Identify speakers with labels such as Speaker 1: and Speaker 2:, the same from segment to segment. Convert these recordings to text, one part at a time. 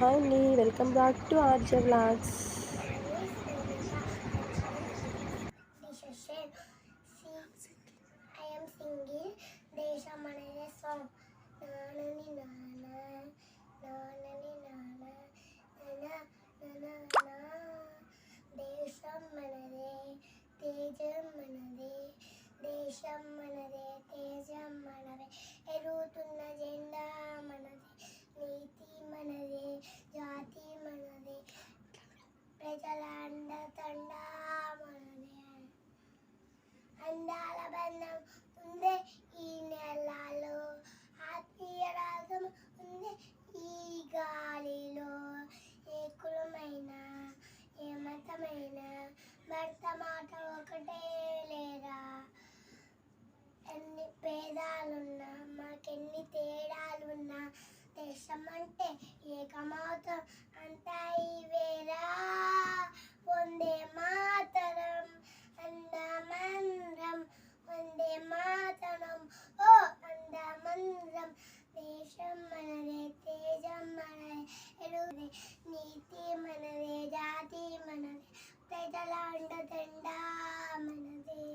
Speaker 1: Hi అండి welcome back to RJ
Speaker 2: blogs I am దేశం అనేది సాంగ్ నానని నాన్న నానని నాన్న నాన్న దేశం మనదే తేజం మనదే దేశం మనదే తేజం మనదే ఎరుగుతున్న జెండా మనదే నీతి మనదే జాతి మనదే ప్రజల అండదండ మనదే అందాల బంధం ఉందే ఈ నెలలో ఆత్మీయ రాగం ఉంది ఈ గాలిలో ఏ కులమైన ఏ మతమైన భర్త మాట ఒకటే లేరా ఎన్ని భేదాలున్నా మాకెన్ని తేడాలున్నా దేశం అంటే ఏకమవుతాం నీతి మన జాతి మనదే ప్రజల అండదండ మనదే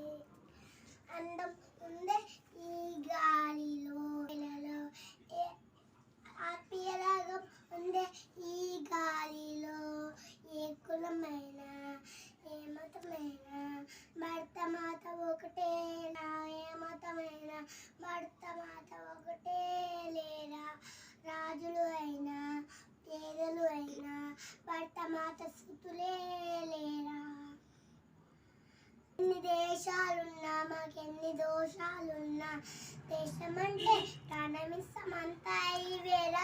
Speaker 2: అందం ఉందే ఈ గాలిలో నెలలో ఏ ఆత్మీయ రాగం ఉందే ఈ గాలిలో ఏ కులమైన ఏ మతమైన భర్త మాత ఒకటే నా ఏ మతమైన భర్త మాత ఒకటే లేరా రాజులు అయినా పేదలు అయినా భర్త మాత స్థుతులే లేరా ఎన్ని దేశాలున్నా ఎన్ని దోషాలున్నా దేశం అంటే ఈ వేళ.